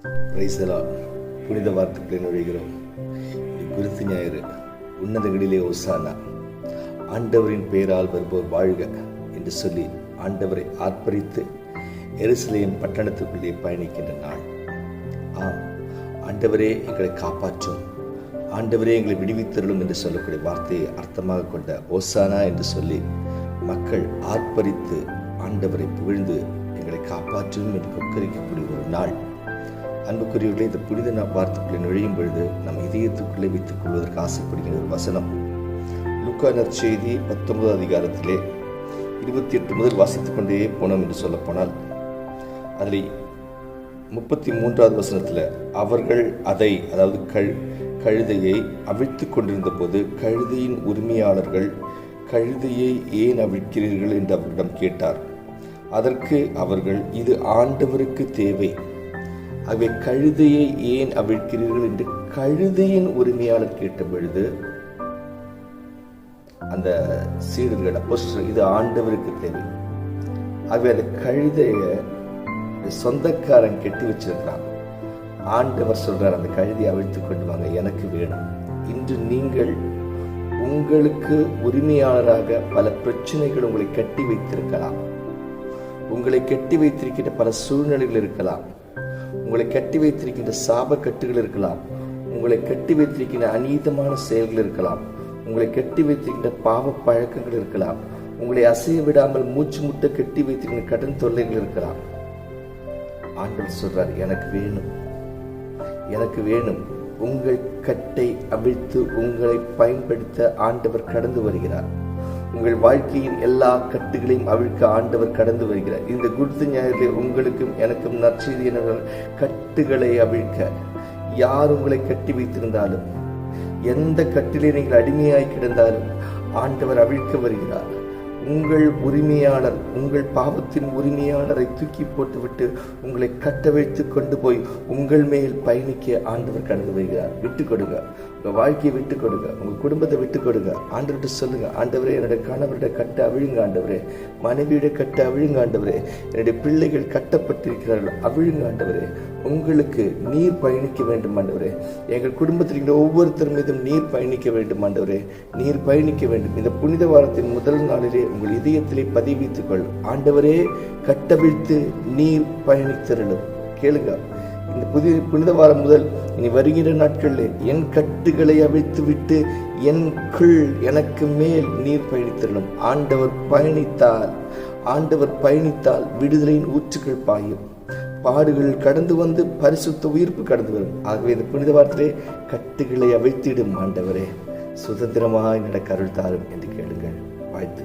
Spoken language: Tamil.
ரைசலா புனித வார்த்தைகளை நுழைகிறோம். குருத்து ஞாயிறு. உன்னதங்களிலே ஒசானா ஆண்டவரின் பெயரால் வருவோர் வாழ்க என்று சொல்லி ஆண்டவரை ஆர்ப்பரித்து எருசலேம் பட்டணத்துக்குள்ளே பயணிக்கின்ற நாள். ஆம் ஆண்டவரே எங்களை காப்பாற்றும். ஆண்டவரே எங்களை விடுவித்தருளும் என்று சொல்லக்கூடிய வார்த்தையை அர்த்தமாக கொண்ட ஓசானா என்று சொல்லி மக்கள் ஆர்ப்பரித்து ஆண்டவரை புகழ்ந்து எங்களை காப்பாற்றும் என்று கொக்கரிக்கக்கூடிய ஒரு நாள். அன்புக்குரியவர்களே இந்த புனித நான் வார்த்தைக்குள்ளே நுழையும் பொழுது நம் இதயத்துக்குள்ளே வைத்துக் கொள்வதற்கு ஆசைப்படுகிற ஒரு வசனம். லுக்கா நற்செய்தி பத்தொன்பது அதிகாரத்திலே இருபத்தி எட்டு முதல் வாசித்துக் கொண்டே போனோம் என்று சொல்லப்போனால் அதில் முப்பத்தி மூன்றாவது வசனத்தில் அவர்கள் அதை அதாவது கழ் கழுதையை அவிழ்த்து கொண்டிருந்த போது கழுதையின் உரிமையாளர்கள் கழுதையை ஏன் அவிழ்க்கிறீர்கள்? என்று அவரிடம் கேட்டார். அதற்கு அவர்கள் இது ஆண்டவருக்கு தேவை. அவை கழுதையை ஏன் அவிழ்க்கிறீர்கள் என்று கழுதையின் உரிமையாளர் கேட்ட பொழுது அந்த சீடர்கள் அப்போஸ்தலர், இது ஆண்டவருக்கு தேவை. ஆகவே அந்த கழுதைய சொந்தக்காரன் கெட்டி வச்சிருக்கிறான். ஆண்டவர் சொல்றார் அந்த கழுதியை அவிழ்த்து கொண்டு வாங்க எனக்கு வேணும். இன்று நீங்கள் உங்களுக்கு உரிமையாளராக பல பிரச்சனைகள் உங்களை கட்டி வைத்திருக்கலாம். உங்களை கட்டி வைத்திருக்கின்ற பல சூழ்நிலைகள் இருக்கலாம். உங்களை கட்டி வைத்திருக்கின்ற சாப கட்டுகள் இருக்கலாம். உங்களை கட்டி வைத்திருக்கின்ற அநீதமான செயல்கள் இருக்கலாம். உங்களை கட்டி வைத்திருக்கின்ற பாவ பழக்கங்கள் இருக்கலாம். உங்களை அசைய விடாமல் மூச்சு முட்டை கட்டி வைத்திருக்கின்ற கடன் தொல்லைகள் இருக்கலாம். ஆண்டவர் சொல்றார் எனக்கு வேணும். எனக்கு வேணும். உங்கள் கட்டை அவிழ்த்து உங்களை பயன்படுத்த ஆண்டவர் கடந்து வருகிறார். உங்கள் வாழ்க்கையின் எல்லா கட்டுகளையும் அவிழ்க்க ஆண்டவர் கடந்து வருகிறார். இந்த குருத்து ஞாயிறிலே உங்களுக்கும் எனக்கும் நற்செய்தி என்னவென்றால் கட்டுகளை அவிழ்க்க. யார் உங்களை கட்டி வைத்திருந்தாலும் எந்த கட்டிலே நீங்கள் அடிமையாய் கிடந்தாலும் ஆண்டவர் அவிழ்க்க வருகிறார். உங்கள் உரிமையாளர் உங்கள் பாவத்தின் உரிமையாளரை தூக்கி போட்டுவிட்டு உங்களை கட்ட வைத்து கொண்டு போய் உங்கள் மேல் பயணிக்க ஆண்டவர் கடந்து வருகிறார். விட்டு கொடுங்க. உங்கள் வாழ்க்கையை விட்டு கொடுங்க. உங்கள் குடும்பத்தை விட்டு கொடுங்க. ஆண்டவர்கிட்ட சொல்லுங்க. ஆண்டவரே என்னுடைய கணவருடைய கட்ட அவிழுங்க ஆண்டவரே. மனைவியுடைய கட்ட அவிழுங்க ஆண்டவரே. என்னுடைய பிள்ளைகள் கட்டப்பட்டிருக்கிறார்கள் அவிழுங்க ஆண்டவரே. உங்களுக்கு நீர் பயணிக்க வேண்டும் ஆண்டவரே. எங்கள் குடும்பத்தில் இருக்கிற ஒவ்வொருத்தர் மீதும் நீர் பயணிக்க வேண்டும் ஆண்டவரே. நீர் பயணிக்க வேண்டும். இந்த புனித வாரத்தின் முதல் நாளிலே உங்கள் இதயத்திலே பதிவித்துக்கொள் ஆண்டவரே கட்டவிழ்த்து நீர் பயணித்திரளும். கேளுங்க. இந்த புதிய புனித வாரம் முதல் இனி வருகிற நாட்களில் என் கட்டுகளை அவிழ்த்து விட்டு என் கீழ் எனக்கு மேல் நீர் பயணித்திரளும். ஆண்டவர் பயணித்தால் ஆண்டவர் பயணித்தால் விடுதலையின் ஊற்றுகள் பாயும். பாடுகள் கடந்து வந்து பரிசுத்த உயிர்ப்பு கடந்து வரும். ஆகவே இந்த புனித வாரத்திலே கட்டுகளை அவிழ்த்திடும் ஆண்டவரே. சுதந்திரமாக நடக்க அருள் தாரும் என்று கேளுங்கள். வாழ்த்து